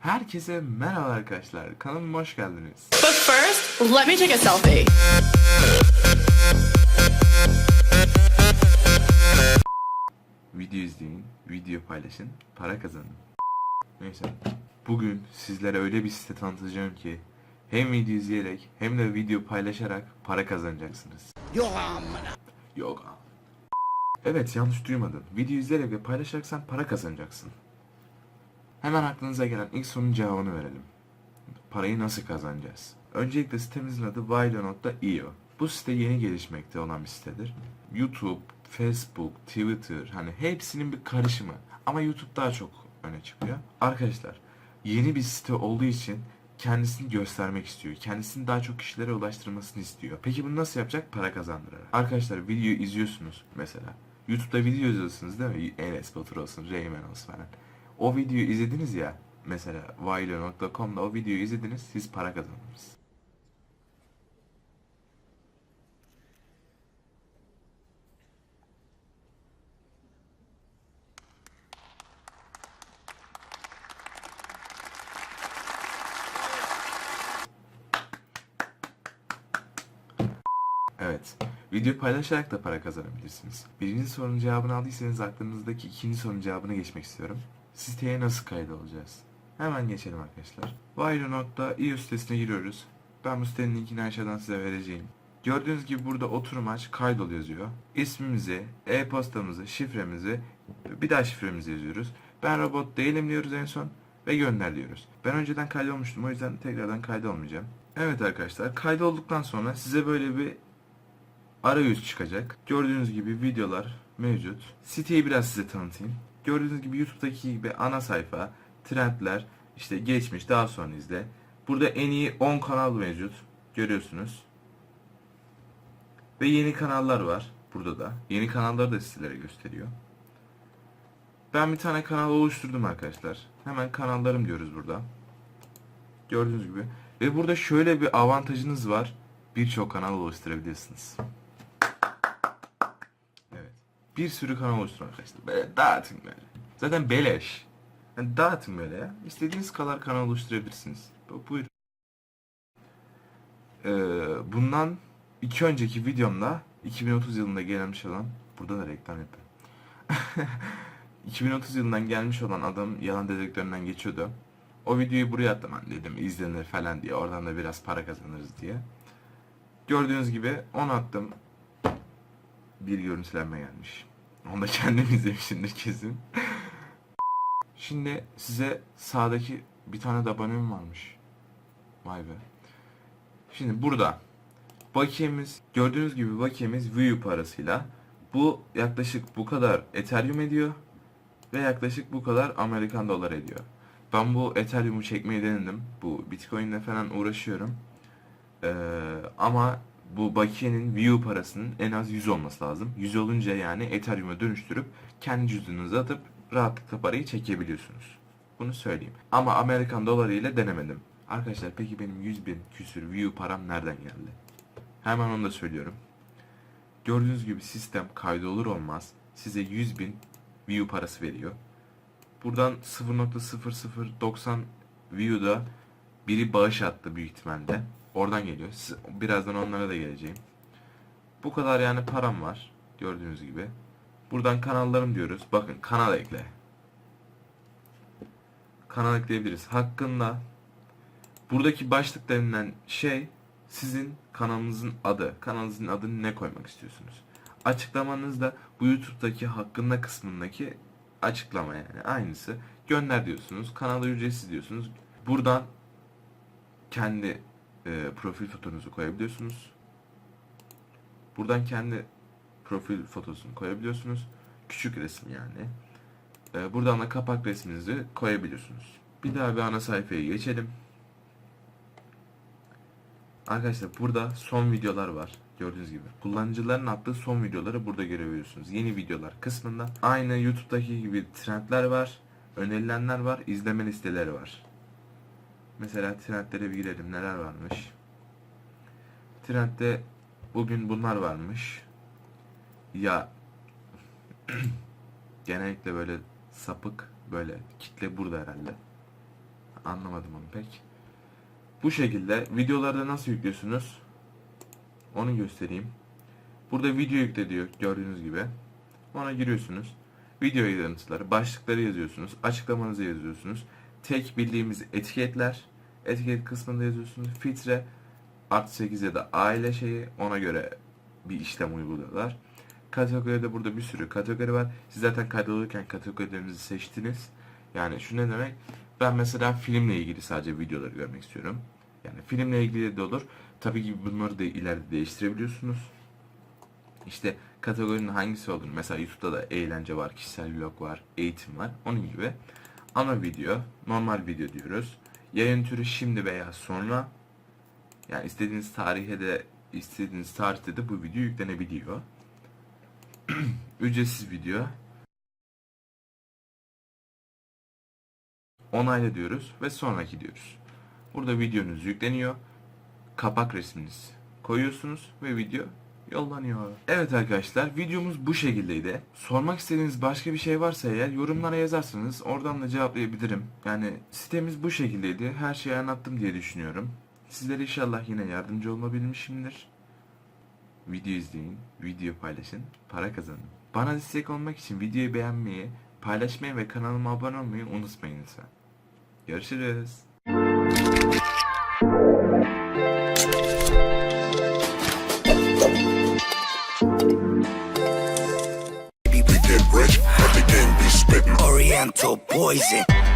Herkese merhaba arkadaşlar. Kanalıma hoş geldiniz. But first, let me take a selfie. Video izleyin, video paylaşın, para kazanın. Neyse. Bugün sizlere öyle bir site tanıtacağım ki hem video izleyerek hem de video paylaşarak para kazanacaksınız. Yok Evet yanlış duymadın. Video izleyerek ve paylaşarak sen para kazanacaksın. Hemen aklınıza gelen ilk sorunun cevabını verelim. Parayı nasıl kazanacağız? Öncelikle sitemizin adı Vilo.io. Bu site yeni gelişmekte olan bir sitedir. YouTube, Facebook, Twitter hani hepsinin bir karışımı. Ama YouTube daha çok öne çıkıyor. Arkadaşlar yeni bir site olduğu için kendisini göstermek istiyor. Kendisini daha çok kişilere ulaştırmasını istiyor. Peki bunu nasıl yapacak? Para kazandırarak. Arkadaşlar video izliyorsunuz mesela. YouTube'da video izliyorsunuz değil mi? Enes Batur olsun, Reymen olsun falan. O videoyu izlediniz ya mesela Vilo.com'da o videoyu izlediniz siz para kazandınız. Evet. Video paylaşarak da para kazanabilirsiniz. Birinci sorunun cevabını aldıysanız aklınızdaki ikinci sorunun cevabına geçmek istiyorum. Siteye nasıl kaydolacağız? Hemen geçelim arkadaşlar. Vaylo.io sitesine giriyoruz. Ben bu sitenin linkini aşağıdan size vereceğim. Gördüğünüz gibi burada oturum aç kaydol yazıyor. İsmimizi, e-postamızı, şifremizi, bir daha şifremizi yazıyoruz. Ben robot değilim diyoruz en son ve gönder diyoruz. Ben önceden kaydolmuştum o yüzden tekrardan kaydolmayacağım. Evet arkadaşlar kaydolduktan sonra size böyle bir arayüz çıkacak. Gördüğünüz gibi videolar mevcut. Siteyi biraz size tanıtayım. Gördüğünüz gibi YouTube'daki gibi ana sayfa, trendler, işte geçmiş, daha sonra izle. Burada en iyi 10 kanal mevcut. Görüyorsunuz. Ve yeni kanallar var burada da. Yeni kanalları da sizlere gösteriyor. Ben bir tane kanal oluşturdum arkadaşlar. Hemen kanallarım diyoruz burada. Gördüğünüz gibi. Ve burada şöyle bir avantajınız var. Birçok kanal oluşturabilirsiniz. Bir sürü kanal oluşturun arkadaşlar. Böyle dağıtın böyle. Zaten beleş. Yani dağıtın böyle ya. İstediğiniz kadar kanal oluşturabilirsiniz. Bu- Buyurun. Ee, bundan iki önceki videomda 2030 yılında gelmiş olan burada da reklam yapıyorum. 2030 yılından gelmiş olan adam yalan dedektöründen geçiyordu. O videoyu buraya attım ben dedim izlenir falan diye oradan da biraz para kazanırız diye. Gördüğünüz gibi onu attım. Bir görüntülenme gelmiş. Onu da kendim izlemişimdir kesin. Şimdi size sağdaki bir tane de varmış. Vay be. Şimdi burada bakiyemiz gördüğünüz gibi bakiyemiz view parasıyla bu yaklaşık bu kadar Ethereum ediyor ve yaklaşık bu kadar Amerikan dolar ediyor. Ben bu Ethereum'u çekmeyi denedim. Bu Bitcoin'le falan uğraşıyorum. Ee, ama bu bakiyenin view parasının en az 100 olması lazım. 100 olunca yani Ethereum'a dönüştürüp kendi cüzdanınıza atıp rahatlıkla parayı çekebiliyorsunuz. Bunu söyleyeyim. Ama Amerikan doları ile denemedim. Arkadaşlar peki benim 100 bin küsür view param nereden geldi? Hemen onu da söylüyorum. Gördüğünüz gibi sistem kaydolur olmaz size 100 bin view parası veriyor. Buradan 0.0090 view'da biri bağış attı büyük ihtimalle. Oradan geliyor. Siz- Birazdan onlara da geleceğim. Bu kadar yani param var. Gördüğünüz gibi. Buradan kanallarım diyoruz. Bakın kanal ekle. Kanal ekleyebiliriz. Hakkında buradaki başlık denilen şey sizin kanalınızın adı. Kanalınızın adını ne koymak istiyorsunuz? Açıklamanızda bu YouTube'daki hakkında kısmındaki açıklama yani aynısı. Gönder diyorsunuz. Kanala ücretsiz diyorsunuz. Buradan kendi e, profil fotonuzu koyabiliyorsunuz. Buradan kendi profil fotosunu koyabiliyorsunuz. Küçük resim yani. E, buradan da kapak resminizi koyabiliyorsunuz. Bir daha bir ana sayfaya geçelim. Arkadaşlar burada son videolar var. Gördüğünüz gibi. Kullanıcıların attığı son videoları burada görebiliyorsunuz. Yeni videolar kısmında. Aynı YouTube'daki gibi trendler var. Önerilenler var. izleme listeleri var. Mesela trendlere bir girelim. Neler varmış? Trendde bugün bunlar varmış. Ya genellikle böyle sapık böyle kitle burada herhalde. Anlamadım onu pek. Bu şekilde videolarda nasıl yüklüyorsunuz? Onu göstereyim. Burada video yükle diyor gördüğünüz gibi. Ona giriyorsunuz. Video ayrıntıları, başlıkları yazıyorsunuz. Açıklamanızı yazıyorsunuz. Tek bildiğimiz etiketler. Etiket kısmında yazıyorsunuz. Filtre artı 8 ya da aile şeyi ona göre bir işlem uyguluyorlar. Kategoride burada bir sürü kategori var. Siz zaten kaydolurken kategorilerinizi seçtiniz. Yani şu ne demek? Ben mesela filmle ilgili sadece videoları görmek istiyorum. Yani filmle ilgili de olur. Tabii ki bunları da ileride değiştirebiliyorsunuz. İşte kategorinin hangisi olduğunu mesela YouTube'da da eğlence var, kişisel vlog var, eğitim var. Onun gibi. Ana video, normal video diyoruz. Yayın türü şimdi veya sonra. Yani istediğiniz tarihe de istediğiniz tarihte de bu video yüklenebiliyor. Ücretsiz video. Onayla diyoruz ve sonraki diyoruz. Burada videonuz yükleniyor. Kapak resminizi koyuyorsunuz ve video yollanıyor. Evet arkadaşlar videomuz bu şekildeydi. Sormak istediğiniz başka bir şey varsa eğer yorumlara yazarsanız oradan da cevaplayabilirim. Yani sitemiz bu şekildeydi. Her şeyi anlattım diye düşünüyorum. Sizlere inşallah yine yardımcı olabilmişimdir. Video izleyin, video paylaşın, para kazanın. Bana destek olmak için videoyu beğenmeyi, paylaşmayı ve kanalıma abone olmayı unutmayın lütfen. Görüşürüz. mental poison.